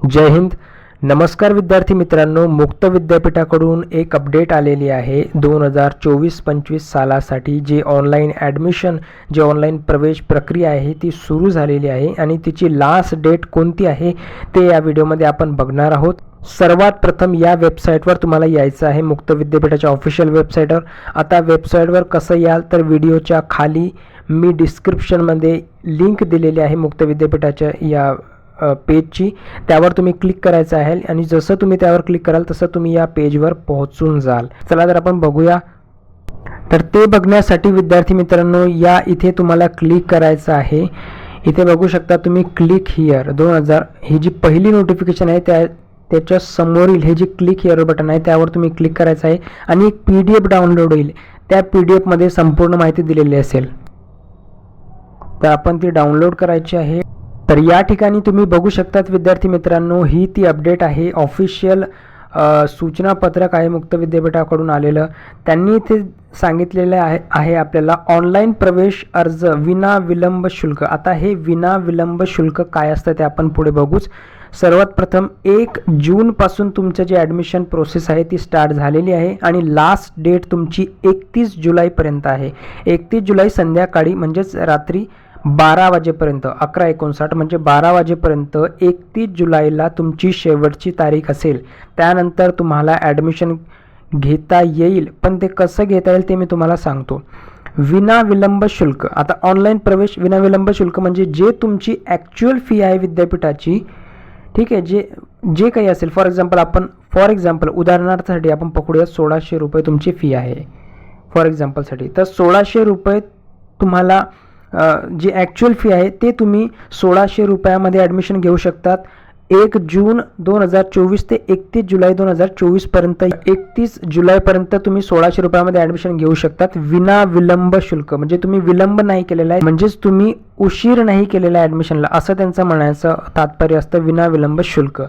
जय हिंद. नमस्कार विद्यार्थी मित्रांनो मुक्त विद्यापीठाकडून एक अपडेट आलेली आहे. दोन हजार चोवीस पंचवीस सालासाठी जे ऑनलाईन ॲडमिशन जे ऑनलाईन प्रवेश प्रक्रिया आहे ती सुरू झालेली आहे आणि तिची लास्ट डेट कोणती आहे ते या व्हिडिओमध्ये आपण बघणार आहोत. सर्वात प्रथम या वेबसाईटवर तुम्हाला यायचं आहे मुक्त विद्यापीठाच्या ऑफिशियल वेबसाईटवर आता वेबसाईटवर कसं याल तर व्हिडिओच्या खाली मी डिस्क्रिप्शनमध्ये लिंक दिलेली आहे मुक्त विद्यापीठाच्या या पेजची त्यावर तुम्ही क्लिक करायचं आहे आणि जसं तुम्ही त्यावर क्लिक कराल तसं तुम्ही या पेजवर पोहोचून जाल. चला तर आपण बघूया. तर ते बघण्यासाठी विद्यार्थी मित्रांनो या इथे तुम्हाला क्लिक करायचं आहे. इथे बघू शकता तुम्ही क्लिक हिअर दोन हजार ही जी पहिली नोटिफिकेशन आहे त्या त्याच्या समोरील हे जे क्लिक हिअर बटन आहे त्यावर तुम्ही क्लिक करायचं आहे आणि एक पी डी एफ डाउनलोड होईल. त्या पी डी एफमध्ये संपूर्ण माहिती दिलेली असेल. तर आपण ती डाउनलोड करायची आहे. तर या ठिकाणी तुम्ही बघू शकतात विद्यार्थी मित्रांनो ही ती अपडेट आहे. ऑफिशियल सूचना पत्रक आहे मुक्त विद्यापीठाकडून आलेलं. त्यांनी इथे सांगितलेलं आहे आहे आपल्याला ऑनलाईन प्रवेश अर्ज विना विलंब शुल्क. आता हे विना विलंब शुल्क काय असतं ते आपण पुढे बघूच. सर्वात प्रथम एक जूनपासून तुमचं जे ॲडमिशन प्रोसेस आहे ती स्टार्ट झालेली आहे आणि लास्ट डेट तुमची एकतीस जुलैपर्यंत आहे. एकतीस जुलै संध्याकाळी म्हणजेच रात्री बारा वाजेपर्यंत अकरा एकोणसाठ म्हणजे बारा वाजेपर्यंत एकतीस जुलैला तुमची शेवटची तारीख असेल. त्यानंतर तुम्हाला ॲडमिशन घेता येईल. पण ते कसं घेता येईल ते मी तुम्हाला सांगतो. विनाविलंब शुल्क. आता ऑनलाईन प्रवेश विनाविलंब शुल्क म्हणजे जे तुमची ॲक्च्युअल फी आहे विद्यापीठाची ठीक आहे जे जे काही असेल. फॉर एक्झाम्पल आपण फॉर एक्झाम्पल उदाहरणार्थासाठी आपण पकडूया सोळाशे रुपये तुमची फी आहे. फॉर एक्झाम्पलसाठी तर सोळाशे रुपये तुम्हाला जी ॲक्च्युअल फी आहे ते तुम्ही सोळाशे रुपयामध्ये ॲडमिशन घेऊ शकतात. एक जून दोन हजार चोवीस ते एकतीस जुलै दोन हजार चोवीसपर्यंत एकतीस जुलैपर्यंत तुम्ही सोळाशे रुपयामध्ये ॲडमिशन घेऊ शकतात. विना विलंब शुल्क म्हणजे तुम्ही विलंब नाही केलेला आहे म्हणजेच तुम्ही उशीर नाही केलेला आहे ॲडमिशनला असं त्यांचं म्हणायचं तात्पर्य असतं विना विलंब शुल्क.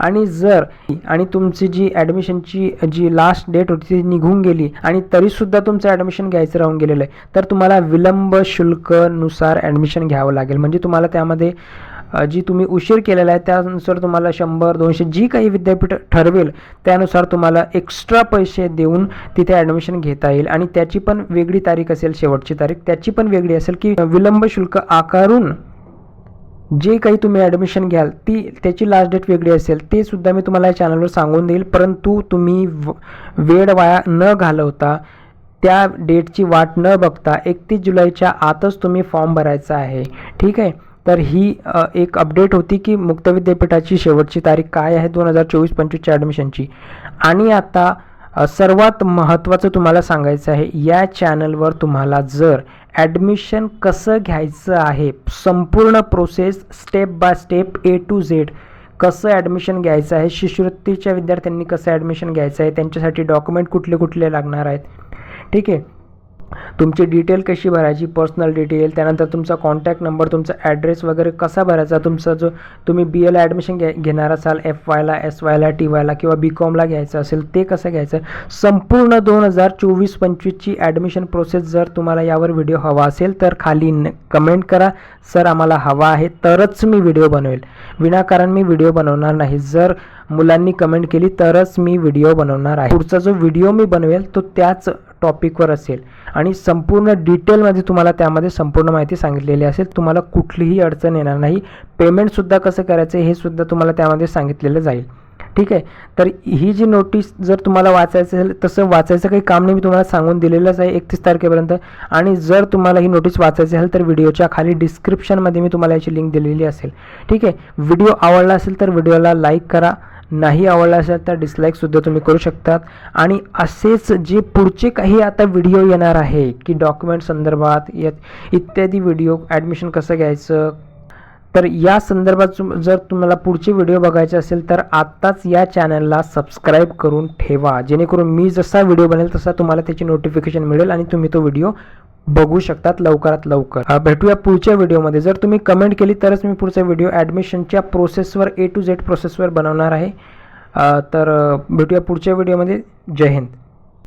आणि जर आणि तुमची जी ॲडमिशनची जी लास्ट डेट होती ती निघून गेली आणि तरीसुद्धा तुमचं ॲडमिशन घ्यायचं राहून गेलेलं आहे तर तुम्हाला विलंब शुल्कनुसार ॲडमिशन घ्यावं लागेल. म्हणजे तुम्हाला त्यामध्ये जी तुम्ही उशीर केलेला आहे त्यानुसार तुम्हाला शंभर दोनशे जी काही विद्यापीठ ठरवेल त्यानुसार तुम्हाला एक्स्ट्रा पैसे देऊन तिथे ॲडमिशन घेता येईल. आणि त्याची पण वेगळी तारीख असेल शेवटची तारीख त्याची पण वेगळी असेल की विलंब शुल्क आकारून जे काही तुम्ही ॲडमिशन घ्याल ती त्याची लास्ट डेट वेगळी असेल ते सुद्धा मी तुम्हाला या चॅनलवर सांगून देईल. परंतु तुम्ही व- वेळ वाया न घालवता त्या डेटची वाट न बघता एकतीस जुलैच्या आतच तुम्ही फॉर्म भरायचा आहे. ठीक आहे? तर ही एक अपडेट होती की मुक्त विद्यापीठाची शेवटची तारीख काय आहे दोन हजार चोवीस पंचवीसच्या ॲडमिशनची आणि आता सर्वात महत्त्वाचं तुम्हाला सांगायचं आहे या चॅनलवर तुम्हाला जर ॲडमिशन कसं घ्यायचं आहे संपूर्ण process step by step A to Z कसं ॲडमिशन घ्यायचं आहे शिष्यवृत्तीच्या विद्यार्थ्यांनी कसं ॲडमिशन घ्यायचं आहे त्यांच्यासाठी डॉक्युमेंट कुठले कुठले लागणार आहेत ठीक आहे? तुमची डिटेल कशी भरायची? पर्सनल डिटेल त्यानंतर तुमचा कॉन्टॅक्ट नंबर तुमचा ॲड्रेस वगैरे कसा भरायचा? तुमचा जो तुम्ही बी एला ॲडमिशन घ्या घेणार असाल एफ वायला एस वायला टी वायला किंवा बी कॉमला घ्यायचं असेल ते कसं घ्यायचं? संपूर्ण दोन हजार चोवीस पंचवीसची ॲडमिशन प्रोसेस जर तुम्हाला यावर व्हिडिओ हवा असेल तर खाली न कमेंट करा. सर आम्हाला हवा आहे तरच मी व्हिडिओ बनवेल. विनाकारण मी व्हिडिओ बनवणार नाही. जर मुलांनी कमेंट केली तरच मी व्हिडिओ बनवणार आहे. पुढचा जो व्हिडिओ मी बनवेल तो त्याच टॉपिकवर असेल. आणि संपूर्ण डिटेलमध्ये तुम्हाला त्यामध्ये संपूर्ण माहिती सांगितलेली असेल तुम्हाला कुठलीही अडचण येणार नाही. पेमेंटसुद्धा कसं करायचं हे सुद्धा तुम्हाला त्यामध्ये सांगितलेलं जाईल. ठीक आहे? तर ही जी नोटीस जर तुम्हाला वाचायचं असेल तसं वाचायचं काही काम नाही मी तुम्हाला सांगून दिलेलंच आहे एकतीस तारखेपर्यंत. आणि जर तुम्हाला ही नोटीस वाचायची असेल तर व्हिडिओच्या खाली डिस्क्रिप्शनमध्ये मी तुम्हाला याची लिंक दिलेली असेल. ठीक आहे? व्हिडिओ आवडला असेल तर व्हिडिओला लाईक करा. नाही आवडला असेल तर डिसलाईकसुद्धा तुम्ही करू शकतात. आणि असेच जे पुढचे काही आता व्हिडिओ येणार आहे की डॉक्युमेंट संदर्भात यात इत्यादी व्हिडिओ ॲडमिशन कसं घ्यायचं तर या संदर्भात जर तुम्हाला पुढचे व्हिडिओ बघायचे असेल तर आत्ताच या चॅनलला सबस्क्राईब करून ठेवा. जेणेकरून मी जसा व्हिडिओ बनेल तसा तुम्हाला त्याची नोटिफिकेशन मिळेल आणि तुम्ही तो व्हिडिओ बघू शकतात लवकरात लवकर. भेटूया पुढच्या व्हिडिओमध्ये. जर तुम्ही कमेंट केली तरच मी पुढचा व्हिडिओ ॲडमिशनच्या प्रोसेसवर ए टू झेड प्रोसेसवर बनवणार आहे. तर भेटूया पुढच्या व्हिडिओमध्ये. जय हिंद.